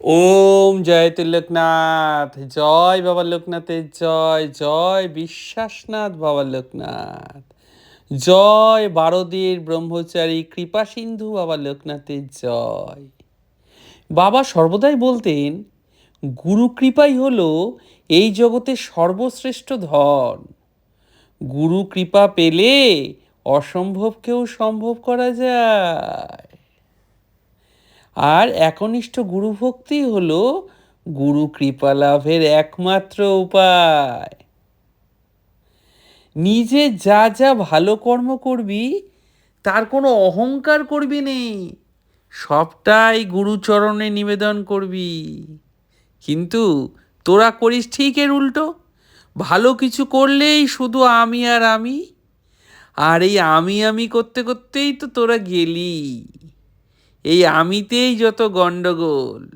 ওম জয় লোকনাথ জয় বাবা লোকনাথের জয় জয় বিশ্বাসনাথ বাবা লোকনাথ, জয় বারোদির ব্রহ্মচারী কৃপা সিন্ধু বাবা লোকনাথের জয়। বাবা সর্বদাই বলতেন, গুরু কৃপাই হলো এই জগতে সর্বশ্রেষ্ঠ ধন। গুরু কৃপা পেলে অসম্ভবকেও সম্ভব করা যায়। আর একনিষ্ঠ গুরুভক্তি হলো গুরু কৃপা লাভের একমাত্র উপায়। নিজে যা যা ভালো কর্ম করবি, তার কোনো অহংকার করবি নেই। সবটাই গুরুচরণে নিবেদন করবি। কিন্তু তোরা করিস ঠিক এর উল্টো। ভালো কিছু করলেই শুধু আমি আর আমি। আর এই আমি আমি করতে করতেই তো তোরা গেলি। এই আমিতেই যত গণ্ডগোল,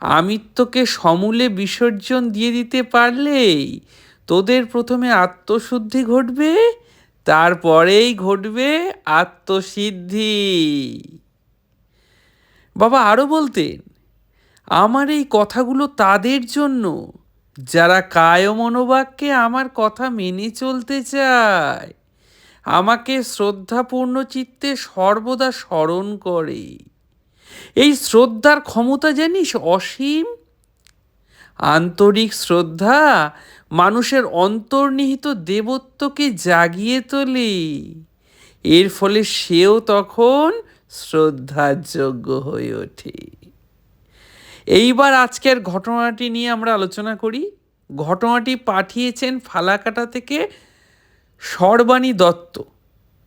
আমিত্বকে সমূলে বিসর্জন দিয়ে দিতে পারলেই তোদের প্রথমে আত্মশুদ্ধি ঘটবে, তারপরেই ঘটবে আত্মসিদ্ধি। বাবা আরও বলতেন, আমার এই কথাগুলো তাদের জন্য, যারা কায় মনোবাক্যে আমার কথা মেনে চলতে চায়। আমাকে শ্রদ্ধাপূর্ণ চিত্তে সর্বদা স্মরণ করে। এই শ্রদ্ধার ক্ষমতা জানিস, অসীম? আন্তরিক শ্রদ্ধা মানুষের অন্তর্নিহিত দেবত্বকে জাগিয়ে তোলে। এর ফলে সেও তখন শ্রদ্ধার যোগ্য হয়ে ওঠে। এইবার আজকের ঘটনাটি নিয়ে আমরা আলোচনা করি। ঘটনাটি পাঠিয়েছেন ফালাকাটা থেকে সর্বাণী দত্ত।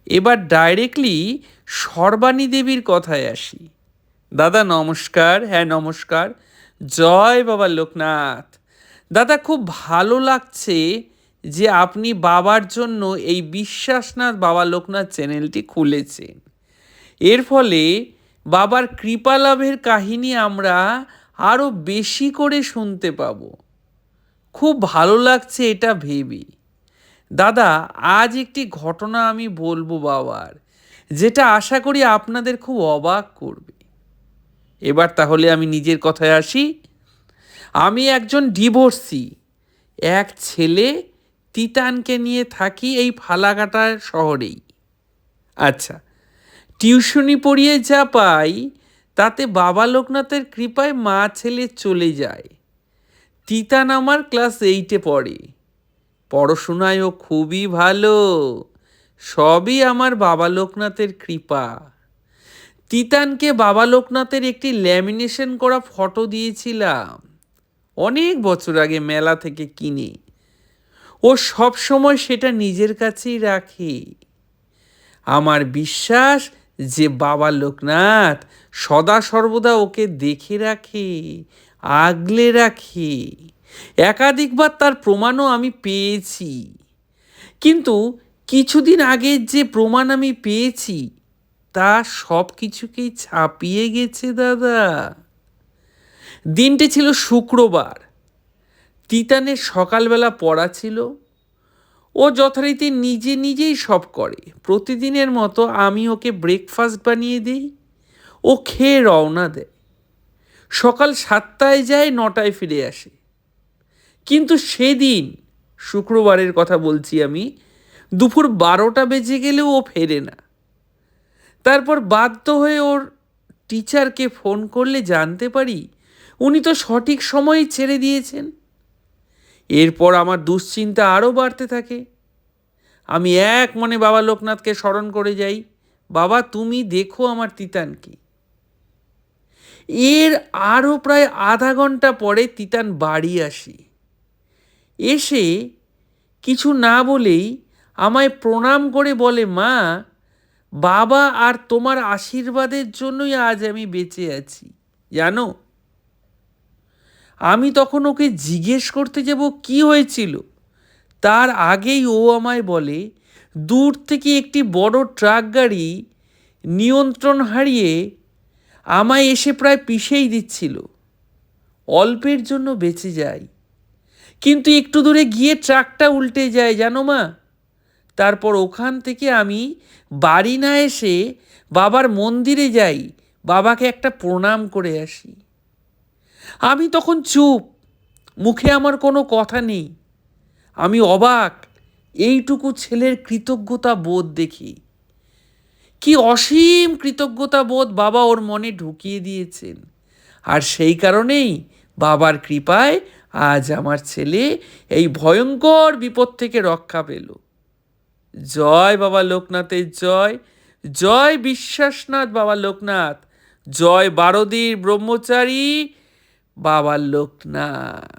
এবার ডাইরেক্টলি সর্বাণী দেবীর কথায় আসি। দাদা নমস্কার হ্যাঁ নমস্কার। জয় বাবা লোকনাথ। দাদা খুব ভালো লাগছে যে আপনি বাবার জন্য এই বিশ্বাসনাথ বাবা লোকনাথ চ্যানেলটি খুলেছেন। এর ফলে বাবার কৃপা লাভের কাহিনী আমরা আরও বেশি করে শুনতে পাব। খুব ভালো লাগছে এটা ভেবে। দাদা, আজ একটি ঘটনা আমি বলব বাবার, যেটা আশা করি আপনাদের খুব অবাক করবে। এবার তাহলে আমি নিজের কথায় আসি। আমি একজন ডিভোর্সি, এক ছেলে তিতানকে নিয়ে থাকি এই ফালাকাটার শহরেই। আচ্ছা টিউশনি পড়িয়ে যা পাই, তাতে বাবা লোকনাথের কৃপায় মা ছেলে চলে যায়। তিতান আমার ক্লাস এইটে পড়ে। পড়াশোনায়ও খুবই ভালো। সবই আমার বাবা লোকনাথের কৃপা। তিতানকে বাবা লোকনাথের একটি ল্যামিনেশন করা ফটো দিয়েছিলাম। অনেক বছর আগে মেলা থেকে কিনে। ও সব সময় সেটা নিজের কাছেই রাখে। আমার বিশ্বাস যে বাবা লোকনাথ সদা সর্বদা ওকে দেখে রাখে, আগলে রাখে। একাধিকবার তার প্রমাণও আমি পেয়েছি। কিন্তু কিছুদিন আগে যে প্রমাণ আমি পেয়েছি, তা সব কিছুকেই ছাপিয়ে গেছে, দাদা। দিনটি ছিল শুক্রবার। তিতানের সকালবেলা পড়া ছিল। ও যথারীতি নিজে নিজেই সব করে। প্রতিদিনের মতো আমি ওকে ব্রেকফাস্ট বানিয়ে দিই। ও খেয়ে রওনা দেয়। সকাল সাতটায় যায়, নটায় ফিরে আসে। কিন্তু সেদিন, শুক্রবারের কথা বলছি আমি, দুপুর বারোটা বেজে গেলেও ও ফেরে না। তারপর বাধ্য হয়ে ওর টিচারকে ফোন করলে জানতে পারি, উনি তো সঠিক সময়ে ছেড়ে দিয়েছেন। এরপর আমার দুশ্চিন্তা আরও বাড়তে থাকে। আমি এক মনে বাবা লোকনাথকে স্মরণ করে যাই, বাবা, তুমি দেখো আমার তিতানকে। এর আরও প্রায় আধা ঘণ্টা পরে তিতান বাড়ি আসি। এসে কিছু না বলেই আমায় প্রণাম করে বলে, মা, বাবা আর তোমার আশীর্বাদের জন্যই আজ আমি বেঁচে আছি, জানো? আমি তখন ওকে জিজ্ঞেস করতে যাব, কি হয়েছিল? তার আগেই ও আমায় বলে, দূর থেকে একটি বড় ট্রাক গাড়ি নিয়ন্ত্রণ হারিয়ে আমায় এসে প্রায় পিষেই দিচ্ছিল। অল্পের জন্য বেঁচে যাই। কিন্তু একটু দূরে গিয়ে ট্রাকটা উল্টে যায়, জানো মা? তারপর ওখান থেকে আমি বাড়ি না এসে বাবার মন্দিরে যাই, বাবাকে একটা প্রণাম করে আসি। আমি তখন চুপ, মুখে আমার কোনো কথা নেই। আমি অবাক, এইটুকু ছেলের কৃতজ্ঞতা বোধ দেখি। কি অসীম কৃতজ্ঞতা বোধ বাবা ওর মনে ঢুকিয়ে দিয়েছেন। আর সেই কারণেই বাবার কৃপায় আজ আমার ছেলে এই ভয়ঙ্কর বিপদ থেকে রক্ষা পেল। জয় বাবা লোকনাথের জয় জয় বিশ্বাসনাথ বাবা লোকনাথ, জয় বারদীর ব্রহ্মচারী বাবা লোকনাথ।